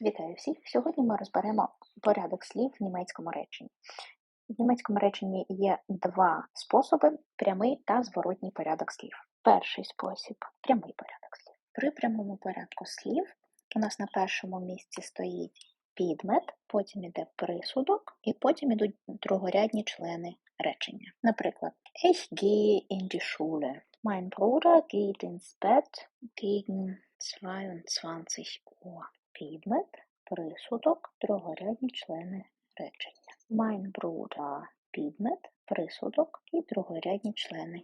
Вітаю всіх! Сьогодні ми розберемо порядок слів в німецькому реченні. В німецькому реченні є два способи: прямий та зворотній порядок слів. Перший спосіб прямий порядок слів. При прямому порядку слів у нас на першому місці стоїть підмет, потім іде присудок, і потім ідуть другорядні члени речення. Наприклад, Ich gehe in die Schule. Mein Bruder geht ins Bett gegen 22 Uhr. Підмет, присудок, другорядні члени речення. Mein Bruder – підмет, присудок і другорядні члени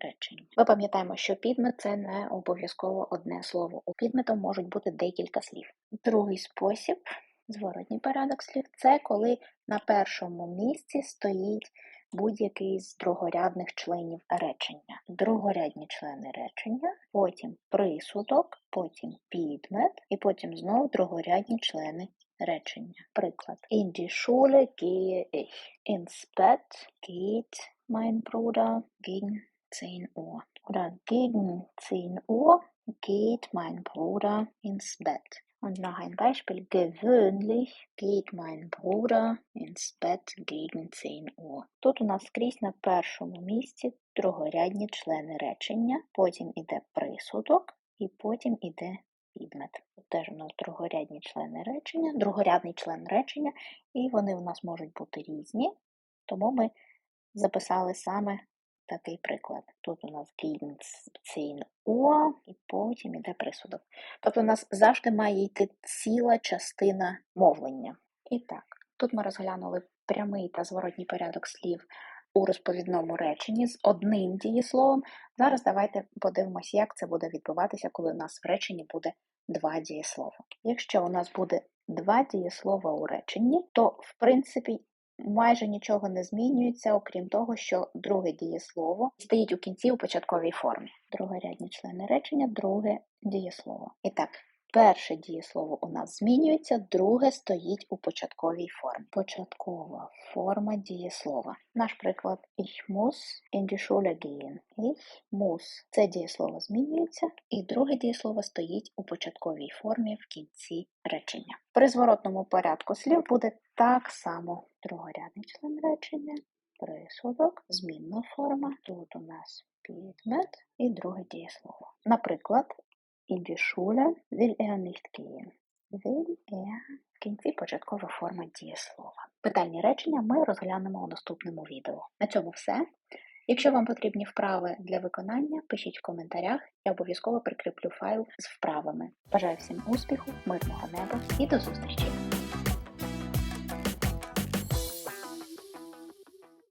речення. Ми пам'ятаємо, що підмет це не обов'язково одне слово. У підмету можуть бути декілька слів. Другий спосіб, зворотній порядок слів, це коли на першому місці стоїть будь-який з другорядних членів речення. Другорядні члени речення, потім присудок, потім підмет, і потім знову другорядні члени речення. Приклад. In die Schule gehe ich. Ins Bett geht mein Bruder gegen 10 Uhr. Oder gegen 10 Uhr geht mein Bruder ins Bett. Und noch ein Beispiel. Gewöhnlich geht mein Bruder ins Bett gegen 10 Uhr. Тут у нас скрізь на першому місці другорядні члени речення, потім іде присудок і потім іде підмет. Теж у нас другорядні члени речення, другорядний член речення, і вони у нас можуть бути різні, тому ми записали саме такий приклад. Тут у нас 10 Uhr і потім іде присудок. Тобто у нас завжди має йти ціла частина мовлення. І так, тут ми розглянули прямий та зворотній порядок слів у розповідному реченні з одним дієсловом. Зараз давайте подивимося, як це буде відбуватися, коли у нас в реченні буде два дієслова. Якщо у нас буде два дієслова у реченні, то в принципі майже нічого не змінюється, окрім того, що друге дієслово стоїть у кінці у початковій формі. Другорядні члени речення, друге дієслово. І так, перше дієслово у нас змінюється, друге стоїть у початковій формі. Початкова форма дієслова. Наш приклад Ich muss in die Schule gehen. Ich muss. Це дієслово змінюється, і друге дієслово стоїть у початковій формі в кінці речення. При зворотному порядку слів буде так само другорядний член речення, присудок, змінна форма. Тут у нас підмет і друге дієслово. Наприклад, in die Schule will er nicht gehen. Will er в кінці початкова форма дієслова. Питальні речення ми розглянемо у наступному відео. На цьому все. Якщо вам потрібні вправи для виконання, пишіть в коментарях, я обов'язково прикріплю файл з вправами. Бажаю всім успіху, мирного неба і до зустрічі!